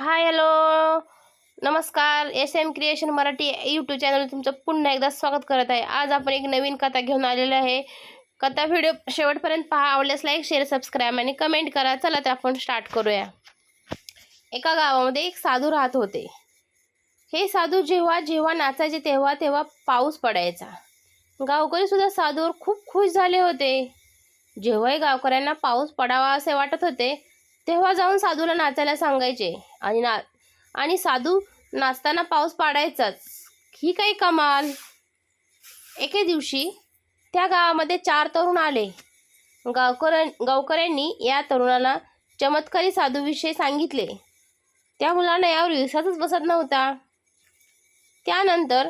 Hi hello. नमस्कार. S M creation Marathi YouTube channel तुमचं पुन्हा एकदा स्वागत करत आहे. आज आपण एक नवीन कथा घेऊन आलेलो आहे. कथा व्हिडिओ शेवटपर्यंत पहा. आवडल्यास लाईक शेअर सबस्क्राईब आणि कमेंट करा. चला तर आपण स्टार्ट करूया. एका गावामध्ये एक साधू राहत होते. हे साधू जेव्हा जेव्हा नाचायचे तेव्हा तेव्हा पाऊस पडायचा. गावकरीसुद्धा साधूवर खूप खुश झाले होते. जेव्हाही गावकऱ्यांना पाऊस पडावा असे वाटत होते तेव्हा जाऊन साधूला नाचायला सांगायचे. आणि ना आणि साधू नाचताना पाऊस पाडायचाच. ही काही कमाल! एके दिवशी त्या गावामध्ये चार तरुण आले. गावकर गावकऱ्यांनी या तरुणाला चमत्कारी साधूविषयी सांगितले. त्या मुलांना यावर विश्वासच बसत नव्हता. त्यानंतर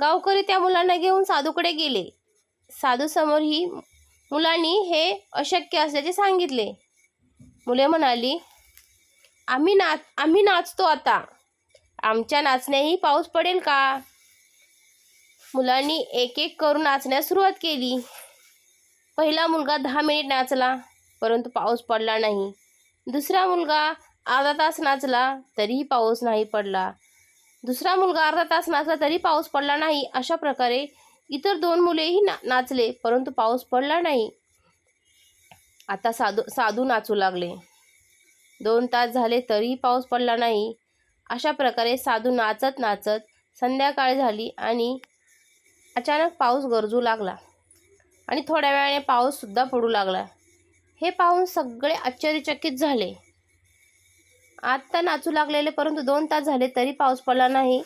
गावकरी त्या मुलांना घेऊन साधूकडे गेले. साधूसमोर ही मुलांनी हे अशक्य असल्याचे सांगितले. मुले म्हणाली आम्ही नाच आम्ही नाचतो आता. आमच्या नाचण्याही पाऊस पडेल का? मुलांनी एक एक करून नाचण्यास सुरुवात केली. पहिला मुलगा दहा मिनिट नाचला परंतु पाऊस पडला नाही. दुसरा मुलगा अर्धा तास नाचला तरीही पाऊस नाही पडला. दुसरा मुलगा अर्धा तास नाचला तरी पाऊस पडला नाही अशा प्रकारे इतर दोन मुलेही ना नाचले परंतु पाऊस पडला नाही. आता साधू साधू नाचू लागले. दोन तास झाले तरीही पाऊस पडला नाही. अशा प्रकारे साधू नाचत नाचत संध्याकाळ झाली आणि अचानक पाऊस गरजू लागला आणि थोड्या वेळाने पाऊससुद्धा पडू लागला. हे पाहून सगळे आश्चर्यचकित झाले. आत्ता नाचू लागलेले परंतु दोन तास झाले तरी पाऊस पडला नाही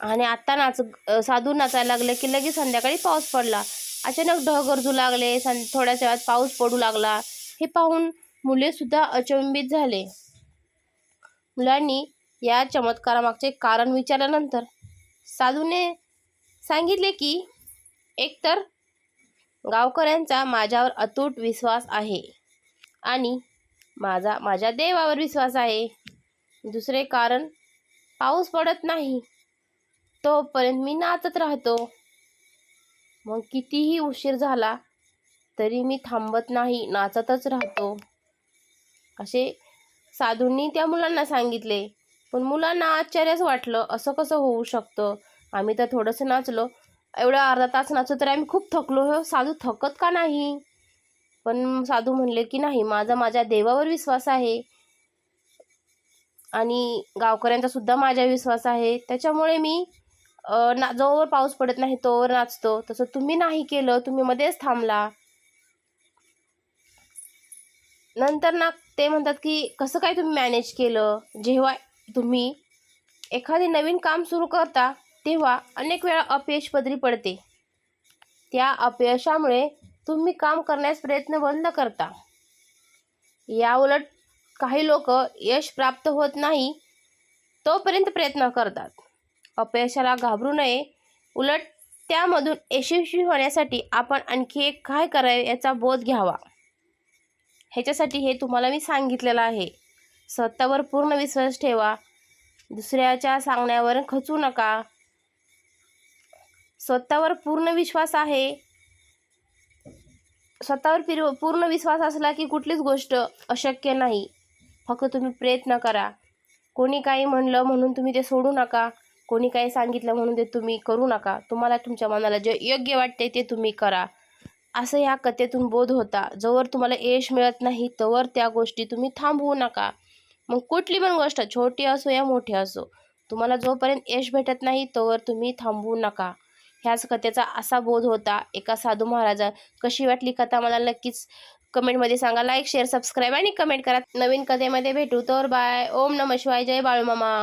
आणि आत्ता नाच साधू नाचायला लागले की लगेच संध्याकाळी पाऊस पडला. अचानक ढग गरजू लागले सं थोड्याच वेळात पाऊस पडू लागला. हे पाहून मुलेसुद्धा अचंबित झाले. मुलांनी या चमत्कारामागचे कारण विचारल्यानंतर साधूने सांगितले की एकतर गावकऱ्यांचा माझ्यावर अतूट विश्वास आहे आणि माझा माझ्या देवावर विश्वास आहे. दुसरे कारण पाऊस पडत नाही तोपर्यंत मी नाचत राहतो. मग कितीही उशीर झाला तरी मी थांबत नाही नाचतच राहतो. असे साधूंनी त्या मुलांना सांगितले. पण मुलांना आश्चर्यच वाटलं असं कसं होऊ शकतं? आम्ही तर थोडंसं नाचलो. एवढं अर्धा तास नाचलो तर आम्ही खूप थकलो. हो साधू थकत का नाही? पण साधू म्हणले की नाही माझा माझ्या देवावर विश्वास आहे. आणि गावकऱ्यांचा सुद्धा माझ्या विश्वास आहे. त्याच्यामुळे मी ना जोवर पाऊस पडत नाही तोवर नाचतो. तसं तुम्ही नाही केलं तुम्ही मध्येच थांबला. नंतर ना ते म्हणतात की कसं काय तुम्ही मॅनेज केलं? जेव्हा तुम्ही एखादे नवीन काम सुरू करता तेव्हा अनेक वेळा अपयश पदरी पडते. त्या अपयशामुळे तुम्ही काम करण्यास प्रयत्न बंद करता. याउलट काही लोक यश प्राप्त होत नाही तोपर्यंत प्रयत्न करतात. अपयशाला घाबरू नये. उलट त्यामधून यशस्वी होण्यासाठी आपण आणखी एक काय करावे याचा बोध घ्यावा. ह्याच्यासाठी हे तुम्हाला मी सांगितलेलं आहे. स्वतःवर पूर्ण विश्वास ठेवा. दुसऱ्याच्या सांगण्यावर खचू नका. स्वतःवर पूर्ण विश्वास आहे. स्वतःवर पिर पूर्ण विश्वास असला की कुठलीच गोष्ट अशक्य नाही. फक्त तुम्ही प्रयत्न करा. कोणी काही म्हणलं म्हणून तुम्ही ते सोडू नका. कोणी काही सांगितलं म्हणून ते तुम्ही करू नका. तुम्हाला तुमच्या मनाला जे योग्य वाटते ते तुम्ही करा. असं या कथेतून बोध होता. जोवर तुम्हाला यश मिळत नाही तोवर त्या गोष्टी तुम्ही थांबवू नका. मग कुठली पण गोष्ट छोटी असो या मोठी असो तुम्हाला जोपर्यंत यश भेटत नाही तोवर तुम्ही थांबवू नका. ह्याच कथेचा असा बोध होता. एका साधू महाराजा कशी वाटली कथा मला नक्कीच कमेंटमध्ये सांगा. लाईक शेअर सबस्क्राईब आणि कमेंट करा. नवीन कथेमध्ये भेटू. तर बाय ओम नम शिवाय. जय बाळूमामा.